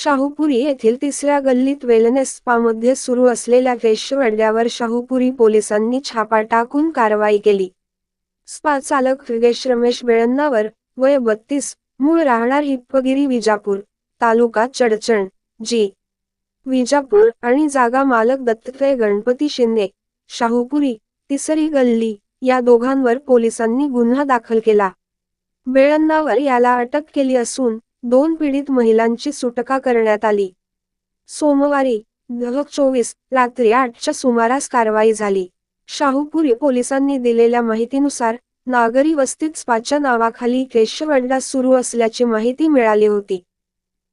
शाहूपुरी येथील तिसऱ्या गल्लीत वेलनेस स्पामध्ये सुरू असलेल्या वेश्य अड्ड्यावर शाहूपुरी पोलिसांनी छापा टाकून कारवाई केली. स्पा चालक योगेश रमेश बेळण्णावर वय बत्तीस मूळ राहणार हिप्पगिरी विजापूर तालुका चडचण जी. विजापूर आणि जागा मालक दत्तत्रय गणपती शिंदे शाहूपुरी तिसरी गल्ली या दोघांवर पोलिसांनी गुन्हा दाखल केला. बेळण्णावर याला अटक केली असून दोन पीडित महिलांची सुटका करण्यात आली. सोमवारी चोवीस रात्री आठच्या सुमारास कारवाई झाली. शाहूपुरी पोलिसांनी दिलेल्या माहितीनुसार नागरी वस्तीत स्पाच्या नावाखाली केशवड्डा सुरू असल्याची माहिती मिळाली होती.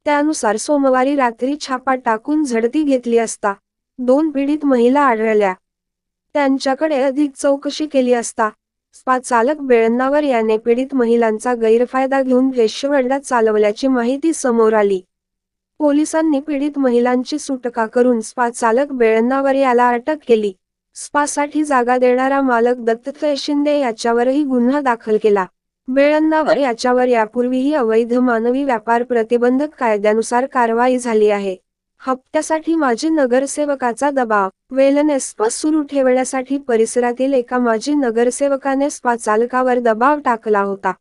त्यानुसार सोमवारी रात्री छापा टाकून झडती घेतली असता दोन पीडित महिला आढळल्या. त्यांच्याकडे अधिक चौकशी केली असता स्पा चालक बेळन्नावर याने पीडित महिलांचा गैरफायदा घेऊन वेश्यवड्डा चालवल्याची माहिती समोर आली. पोलिसांनी पीडित महिलांची सुटका करून स्पा चालक बेळन्नावर याला अटक केली. स्पासाठी जागा देणारा मालक दत्तत्रय शिंदे याच्यावरही गुन्हा दाखल केला. बेळन्नावर याच्यावर यापूर्वीही अवैध मानवी व्यापार प्रतिबंधक कायद्यानुसार कारवाई झाली आहे. हप्त्यासाठी माजी नगरसेवकाचा दबाव. वेलनेस सुरू ठेवण्यासाठी परिसरातील एका माजी नगरसेवकाने स्पा चालकावर दबाव टाकला होता.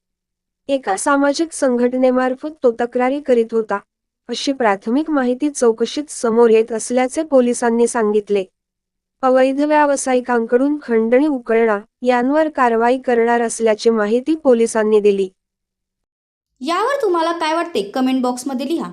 एका सामाजिक संघटनेमार्फत तो तक्रारी करीत होता. अशी प्राथमिक माहिती चौकशीत समोर येत असल्याचे पोलिसांनी सांगितले. अवैध व्यावसायिकांकडून खंडणी उकळणा यांवर कारवाई करणार असल्याची माहिती पोलिसांनी दिली. यावर तुम्हाला काय वाटते? कमेंट बॉक्समध्ये लिहा.